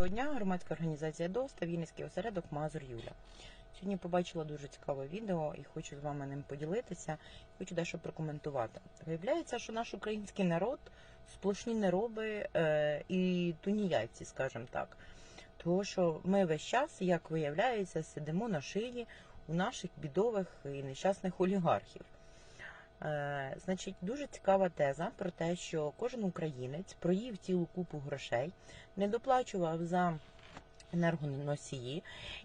Доброго дня, громадська організація ДОСТ та Вінницький осередок Мазур Юля. Сьогодні побачила дуже цікаве відео і хочу з вами ним поділитися. Хочу дещо прокоментувати. Виявляється, що наш український народ сплошні нероби е, і туніяйці, скажімо так. Тому що ми весь час, як виявляється, сидимо на шиї у наших бідових і нещасних олігархів. Е, значить, дуже цікава теза про те, що кожен українець проїв цілу купу грошей, не доплачував за енергоносії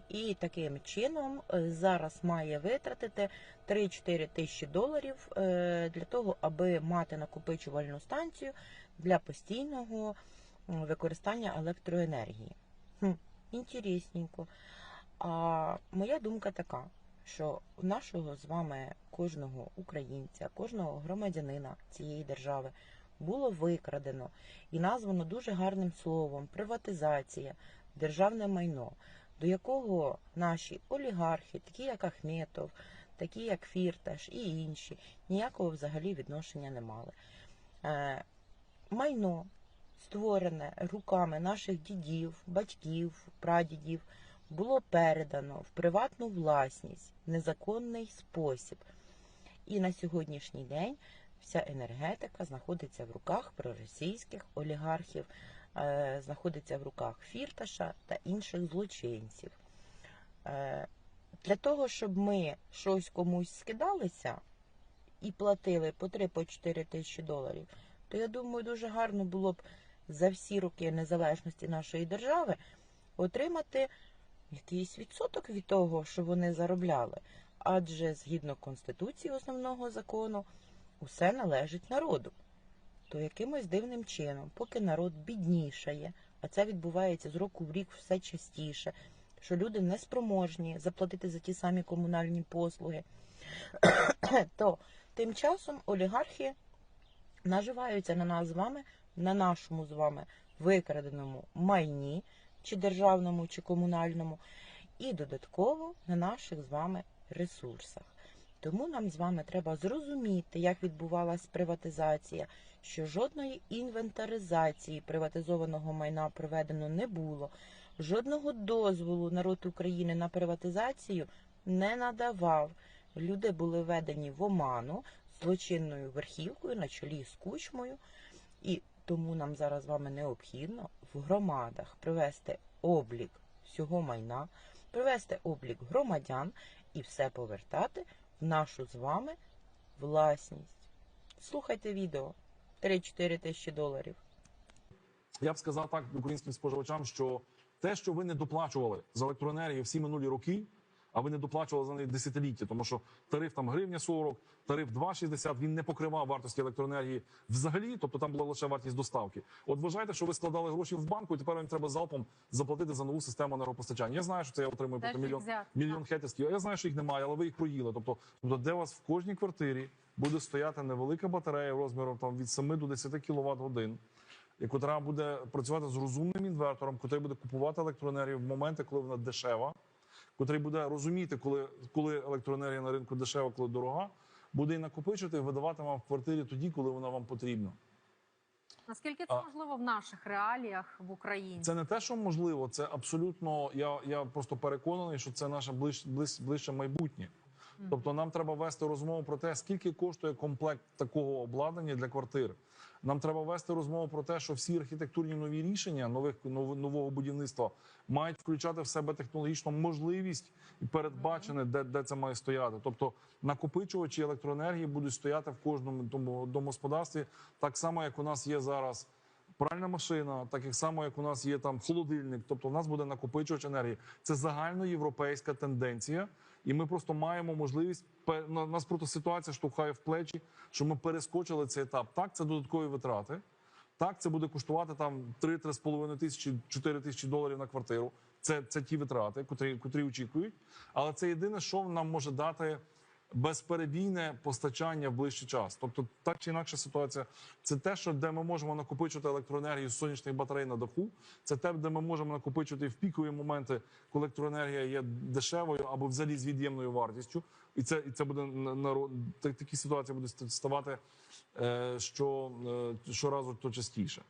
і таким чином е, зараз має витратити 3-4 тисячі доларів е, для того, аби мати накопичувальну станцію для постійного використання електроенергії. Хм, інтересненько. А моя думка така, що у нашого з вами кожного українця, кожного громадянина цієї держави було викрадено і названо дуже гарним словом приватизація, державне майно, до якого наші олігархи, такі як Ахметов, такі як Фірташ і інші, ніякого взагалі відношення не мали. Е, майно створене руками наших дідів, батьків, прадідів, було передано в приватну власність в незаконний спосіб. І на сьогоднішній день вся енергетика знаходиться в руках проросійських олігархів, е, знаходиться в руках Фірташа та інших злочинців. Е, Для того, щоб ми щось комусь скидалися і платили по 3-4 тисячі доларів, то я думаю, дуже гарно було б за всі роки незалежності нашої держави отримати якийсь відсоток від того, що вони заробляли. Адже згідно Конституції основного закону усе належить народу. То якимось дивним чином, поки народ біднішає, а це відбувається з року в рік все частіше, що люди неспроможні заплатити за ті самі комунальні послуги, то тим часом олігархи наживаються на нас з вами, на нашому з вами викраденому майні, чи державному, чи комунальному, і додатково на наших з вами ресурсах. Тому нам з вами треба зрозуміти, як відбувалась приватизація, що жодної інвентаризації приватизованого майна проведено не було, жодного дозволу народ України на приватизацію не надавав. Люди були введені в оману злочинною верхівкою на чолі з кучмою, і тому нам зараз з вами необхідно в громадах привести облік всього майна, привести облік громадян і все повертати в нашу з вами власність. Слухайте відео 3-4 тисячі доларів. Я б сказав так українським споживачам, що те, що ви не доплачували за електроенергію всі минулі роки, а ви не доплачували за неї десятиліття, тому що тариф там гривня 40, тариф 2,60, він не покривав вартості електроенергії взагалі, тобто там була лише вартість доставки. От вважайте, що ви складали гроші в банку, і тепер вам треба залпом заплатити за нову систему енергопостачання. Я знаю, що це я отримую Теж мільйон взяти, мільйон хетерських. Я знаю, що їх немає, але ви їх проїли. Тобто, тобто, де у вас в кожній квартирі буде стояти невелика батарея розміром там від 7 до 10 кВт годин яка буде працювати з розумним інвертором, який буде купувати електроенергію в моменти, коли вона дешева, який буде розуміти, коли, коли електроенергія на ринку дешева, коли дорога, буде і накопичувати і видавати вам в квартирі тоді, коли вона вам потрібна. Наскільки це А- можливо в наших реаліях в Україні? Це не те, що можливо, це абсолютно. Я, я просто переконаний, що це наше ближ, ближ, ближче майбутнє. Тобто нам треба вести розмову про те, скільки коштує комплект такого обладнання для квартир. Нам треба вести розмову про те, що всі архітектурні нові рішення нових нового будівництва мають включати в себе технологічну можливість і передбачене, де, де це має стояти. Тобто накопичувачі електроенергії будуть стояти в кожному тому домогосподарстві, так само як у нас є зараз пральна машина, так як само, як у нас є там холодильник. Тобто, у нас буде накопичувач енергії. Це загальноєвропейська тенденція, і ми просто маємо можливість на- нас просто ситуація штовхає в плечі, що ми перескочили цей етап. Так, це додаткові витрати. Так, це буде коштувати там 3-3,5 тисячі, 4 тисячі доларів на квартиру. Це, це ті витрати, котрі, котрі очікують. Але це єдине, що нам може дати безперебійне постачання в ближчий час. Тобто, так чи інакша ситуація, це те, що де ми можемо накопичувати електроенергію з сонячних батарей на даху. Це те, де ми можемо накопичувати в пікові моменти, коли електроенергія є дешевою або взагалі з від'ємною вартістю. І це і це буде на так- такі ситуації будуть ставати е, що е, щоразу то частіше.